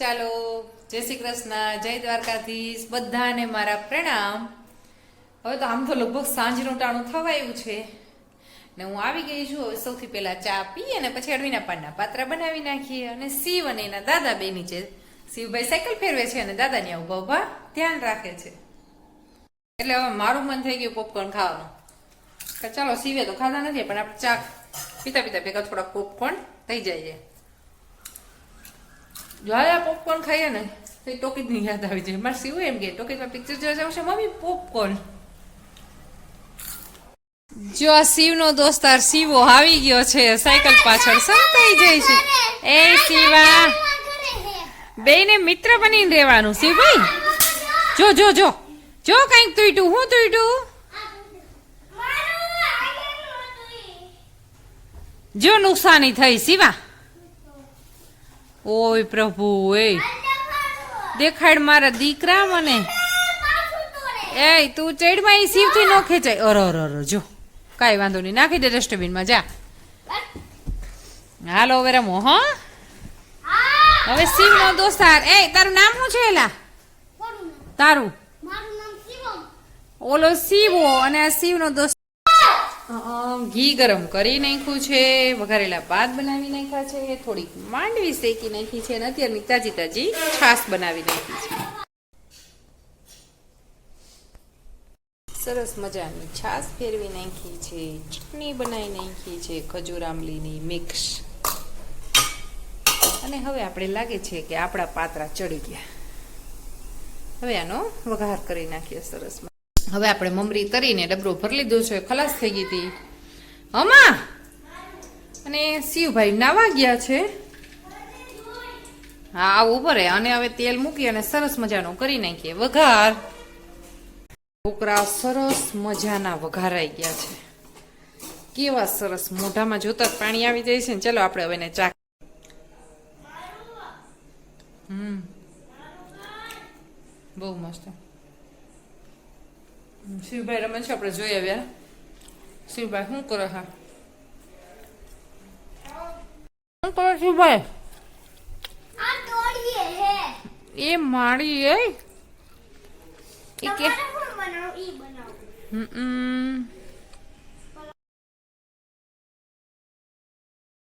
ચાલો, જય શ્રી કૃષ્ણ, જય દ્વારકાધીશ, બધાને મારા પ્રણામ. હવે તો આમ તો લગભગ સાંજનું ટાણું થવાયું છે. ને હું આવી ગઈ છું, હવે સૌથી પહેલા ચા પી અને પછી અડવીના પાનના પાત્રા બનાવી નાખીએ અને શિવ અને એના દાદા બે નીચે. શિવભાઈ સાયકલ ફેરવે છે અને દાદાની આ ઊભા ધ્યાન રાખે છે. એટલે હવે મારું મન થઈ ગયું પોપકોર્ન ખાવાનું. ચાલો, શિવે તો ખાધા નથી, પણ આપણે ચા પીતા પીતા ભેગા થોડાક પોપકોર્ન થઈ જાય આ પોપકોર્ન ખાઈએ ને, તો ટોકીજની યાદ આવી જાય મારે શિવ એમ કે ટોકીજમાં પિક્ચર જોવા જવું છે, મમ્મી પોપકોર્ન જો આ શિવનો દોસ્તાર શિવો આવી ગયો છે, સાયકલ પાછળ, સંતાઈ જાય છે. એ શિવા બેને મિત્ર બનીને રહેવાનું, શિવભાઈ. જો જો જો જો કંઈક તૂટ્યું હું તૂટ્યું જો નુકસાની થઈ, શિવા. ઓય પ્રભુ ઓય દેખાડ મારા દીકરા મને. એ તું ચેડમાં એ શિવથી નો ખેંચાય. અરો અરો જો. કાંઈ વાંધો નહીં. નાખી દે ડસ્ટબિનમાં. જા. હાલો હવે રમો હો. હવે શિવનો દોસ્તાર. એ તારું નામ શું છે એલા? તારું. ઓલો શિવો અને આ શિવનો દોસ્ત અ, ઘી ગરમ કરી નાખ્યું છે, વઘારેલા ભાત બનાવી નાખ્યા છે, થોડીક માંડવી શેકી નાખી છે, અને અત્યારની તાજી તાજી છાશ બનાવી નાખી છે. સરસ મજાની છાશ ફેરવી નાખી છે, ચટણી બનાવી નાખી છે, ખજૂર આંબલીની મિક્સ. અને હવે આપણે લાગે છે કે આપણા પાત્રા ચડી ગયા. હવે આનો વઘાર કરી નાખીએ સરસ હવે આપણે મમરી તરીને ડબરો ભરી લીધો છે. ખલાસ થઈ ગઈ હતી. હમા! અને શિવભાઈ નાવા ગયા છે. હા, આવું ભરે અને હવે તેલ મૂકી અને સરસ મજાનો કરી નાખીએ. વઘાર. છોકરા સરસ મજાના વઘારાઈ ગયા છે. કેવા સરસ મોઢામાં જોતા પાણી આવી જાય છે ને. ચલો આપણે હવે એને ચાક હમ. બહુ મસ્ત. શિવભાઈ રમે છે આપણે જોઈ આવ્યા. શિવભાઈ શું કરો હા શું કરો શિવભાઈ? એ માળી એ? એ કે હમ.